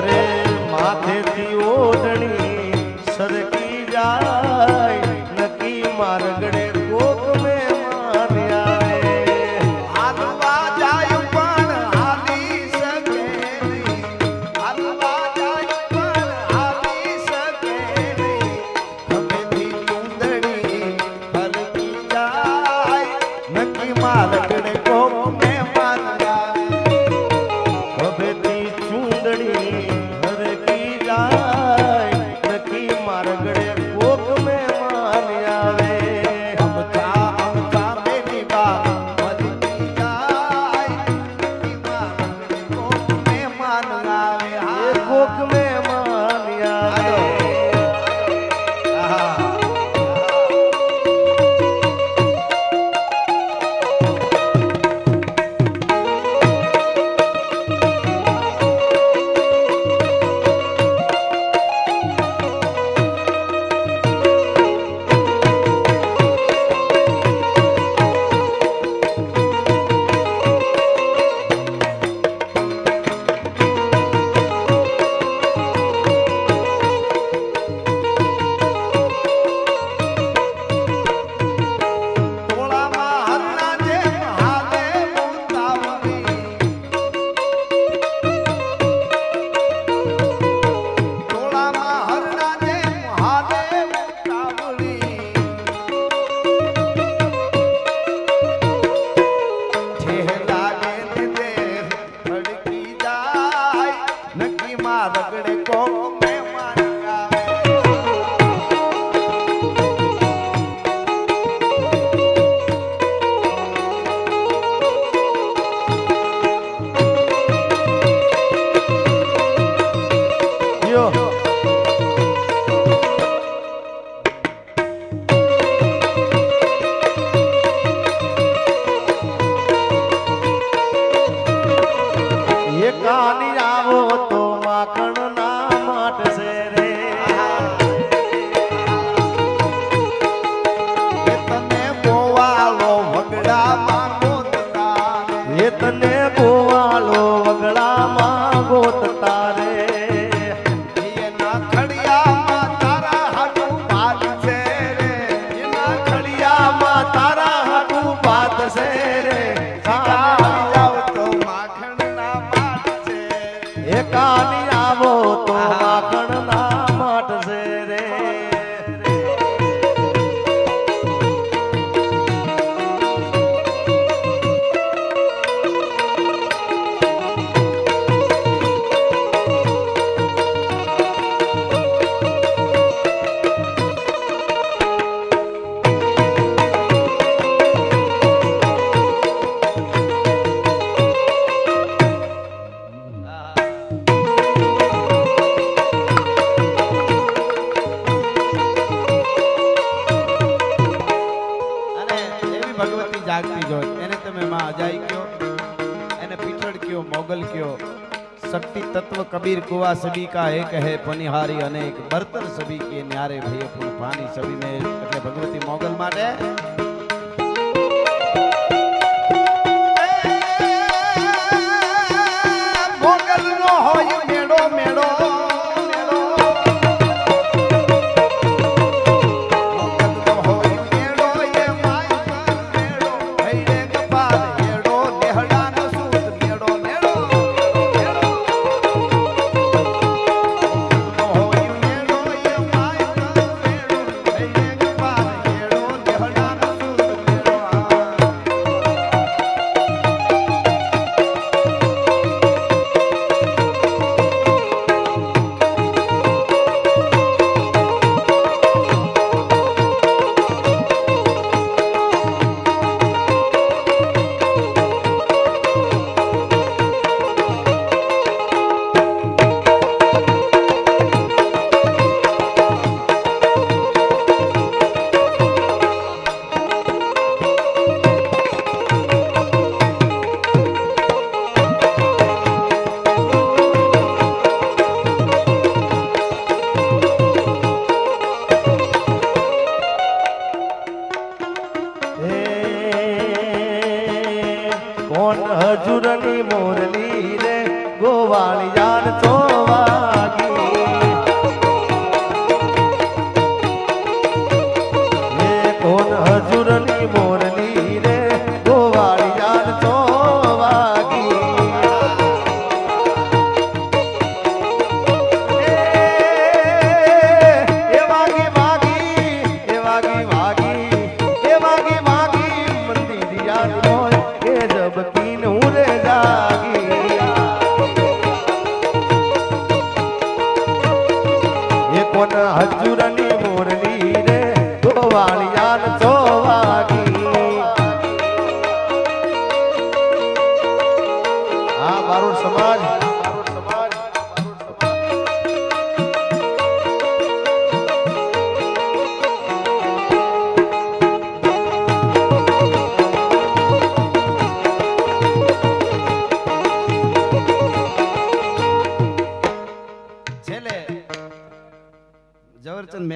Hare Bhagwati જાગતી જ એને તમે માં અજાઈ કયો, એને પીઠળ કયો, મોગલ કયો. શક્તિ તત્વ કબીર કુવા સબી કા એક હે પનિહારી અનેક. બર્તન સભી કે ન્યારે ભય પૂર પાણી સબી મે એટલે ભગવતી મોગલ માટે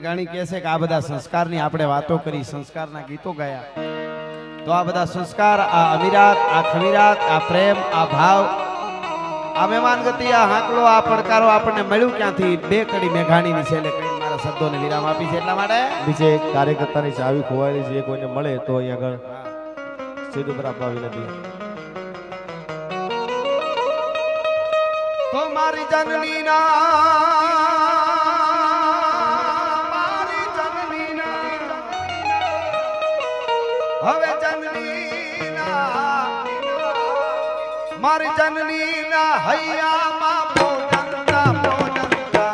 મેઘાણી કહે છે કે આ બધા સંસ્કારની આપણે વાતો કરી સંસ્કારના ગીતો ગાયા. તો આ બધા સંસ્કાર આ અમીરાત આ ખમીરાત આ પ્રેમ આ ભાવ આ મહેમાન ગતિ આ હાંકલો આ પડકારો આપણને મળ્યું ક્યાંથી? બે કડી મેઘાણીની છેલ્લે કઈ મારા શબ્દોને વિરામ આપી છે. એટલા માટે? બીજે કાર્યકર્તાની ચાવી ખોવાયેલી છે કોઈને મળે તો અહીંયા આગળ સીધું પર આપવા નથી તો મારી જનની ના જનની ના હૈયામાં ભોજનતા ભોજનતા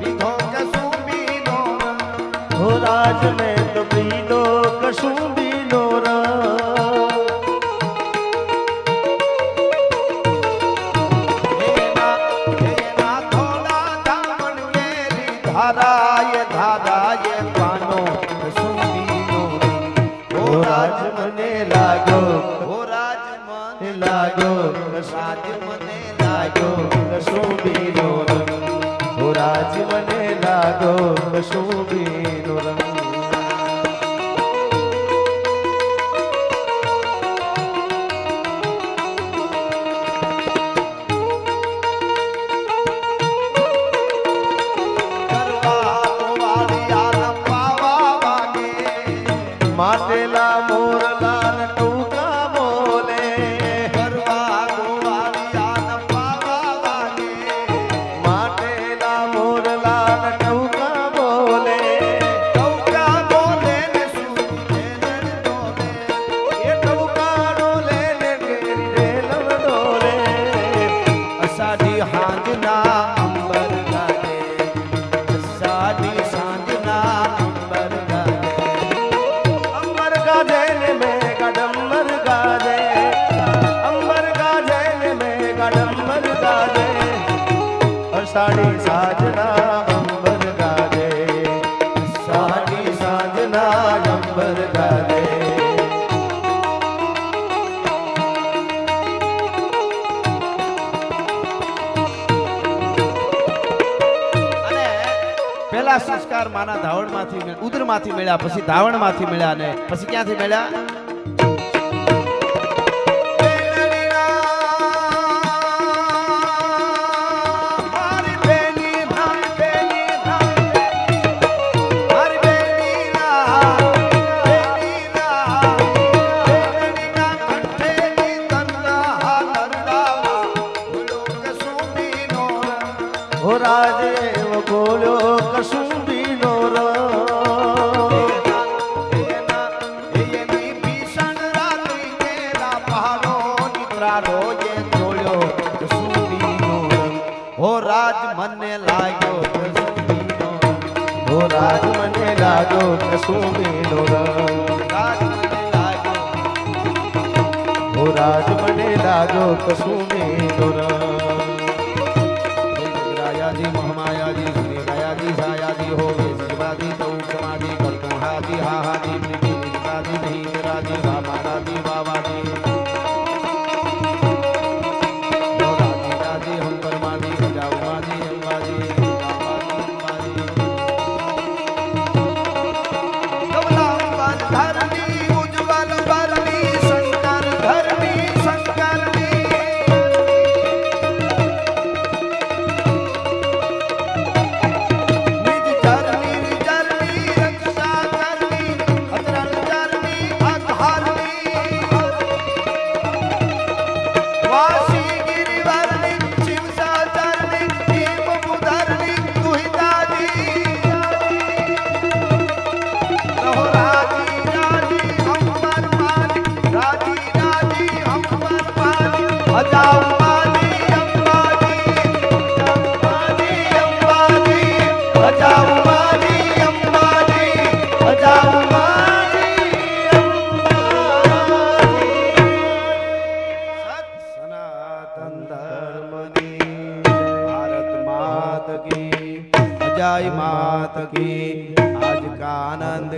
વિધો કે સુબીનો હો રાજ મેં તો પીલો કશું બીનો એના લાગ્યો કશું બીનો રંગ રાજ મને લાગો કશું બીનો સંસ્કાર માના ધાવણમાંથી ઉદરમાંથી મળ્યા પછી ધાવણમાંથી મળ્યા ને પછી ક્યાંથી મળ્યા? બીનો રાજ મને લાગ્યો રાજ કશું બીનો રંગ.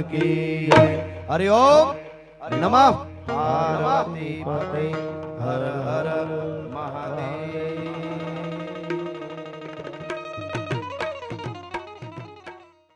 કી હરિ ઓમ નમઃ પાર્વતી પતે હર હર મહાદેવ